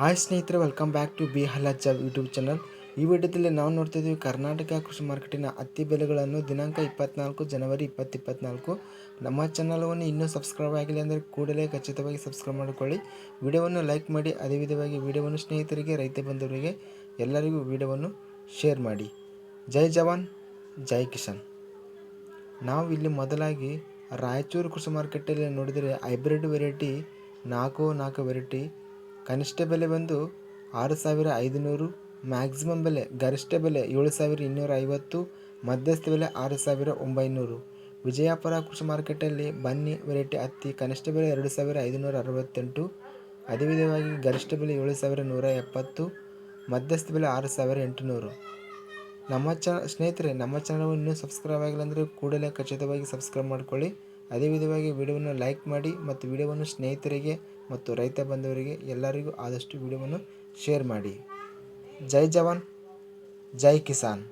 Hi ಸ್ನೇಹಿತರೆ welcome back to B ಹಲಜ್ YouTube channel ಈ ವಿಡಿಯೋದಲ್ಲಿ ನಾವು ನೋಡ್ತಾ ಇದ್ದೀವಿ ಕರ್ನಾಟಕ ಕೃಷಿ ಮಾರ್ಕೆಟಿನ ಹತ್ತಿ ಬೆಲೆಗಳನ್ನು ದಿನಾಂಕ ಇಪ್ಪತ್ನಾಲ್ಕು, ಜನವರಿ ಇಪ್ಪತ್ತಿಪ್ಪತ್ನಾಲ್ಕು ನಮ್ಮ ಚಾನಲವನ್ನು ಇನ್ನೂ ಸಬ್ಸ್ಕ್ರೈಬ್ ಆಗಿಲ್ಲ ಅಂದರೆ ಕೂಡಲೇ ಖಚಿತವಾಗಿ ಸಬ್ಸ್ಕ್ರೈಬ್ ಮಾಡಿಕೊಳ್ಳಿ. ವಿಡಿಯೋವನ್ನು ಲೈಕ್ ಮಾಡಿ ಅದೇ ವಿಧವಾಗಿ ವಿಡಿಯೋವನ್ನು ಸ್ನೇಹಿತರಿಗೆ, ರೈತ ಬಂಧುವರಿಗೆ ಎಲ್ಲರಿಗೂ ವಿಡಿಯೋವನ್ನು ಶೇರ್ ಮಾಡಿ. ಜೈ ಜವಾನ್, ಜೈ ಕಿಶನ್ ನಾವು ಇಲ್ಲಿ ಮೊದಲಾಗಿ ರಾಯಚೂರು ಕೃಷಿ ಮಾರ್ಕೆಟಲ್ಲಿ ನೋಡಿದರೆ ಹೈಬ್ರಿಡ್ ವೆರೈಟಿ ನಾಲ್ಕು ನಾಲ್ಕು ವೆರೈಟಿ ಕನಿಷ್ಠ ಬೆಲೆ ಬಂದು ಆರು ಸಾವಿರ ಐದುನೂರು, ಮ್ಯಾಕ್ಸಿಮಮ್ ಬೆಲೆ ಗರಿಷ್ಠ ಬೆಲೆ ಏಳು ಸಾವಿರ ಇನ್ನೂರ ಐವತ್ತು ಮಧ್ಯಸ್ಥ ಬೆಲೆ ಆರು ಸಾವಿರ ಒಂಬೈನೂರು. ವಿಜಯಪುರ ಕೃಷಿ ಮಾರ್ಕೆಟಲ್ಲಿ ಬನ್ನಿ ವೆರೈಟಿ ಹತ್ತಿ ಕನಿಷ್ಠ ಬೆಲೆ ಎರಡು ಸಾವಿರ ಐದುನೂರ ಅರವತ್ತೆಂಟು ಅದೇ ವಿಧವಾಗಿ ಗರಿಷ್ಠ ಬೆಲೆ ಏಳು ಸಾವಿರ ನೂರ ಎಪ್ಪತ್ತು ಮಧ್ಯಸ್ಥ ಬೆಲೆ ಆರು ಸಾವಿರ ಎಂಟುನೂರು. ನಮ್ಮ ಚ ಸ್ನೇಹಿತರೆ, ನಮ್ಮ ಚಾನಲ್ ಇನ್ನೂ ಸಬ್ಸ್ಕ್ರೈಬ್ ಆಗಿಲ್ಲ ಅಂದರೆ ಕೂಡಲೇ ಖಚಿತವಾಗಿ ಸಬ್ಸ್ಕ್ರೈಬ್ ಮಾಡಿಕೊಳ್ಳಿ. ಅದೇ ವಿಧವಾಗಿ ವಿಡಿಯೋವನ್ನು ಲೈಕ್ ಮಾಡಿ ಮತ್ತು ವಿಡಿಯೋವನ್ನು ಸ್ನೇಹಿತರಿಗೆ ಮತ್ತು ರೈತ ಬಂಧುವರಿಗೆ ಎಲ್ಲರಿಗೂ ಆದಷ್ಟು ವಿಡಿಯೋವನ್ನು ಶೇರ್ ಮಾಡಿ. ಜೈ ಜವಾನ್, ಜೈ ಕಿಸಾನ್.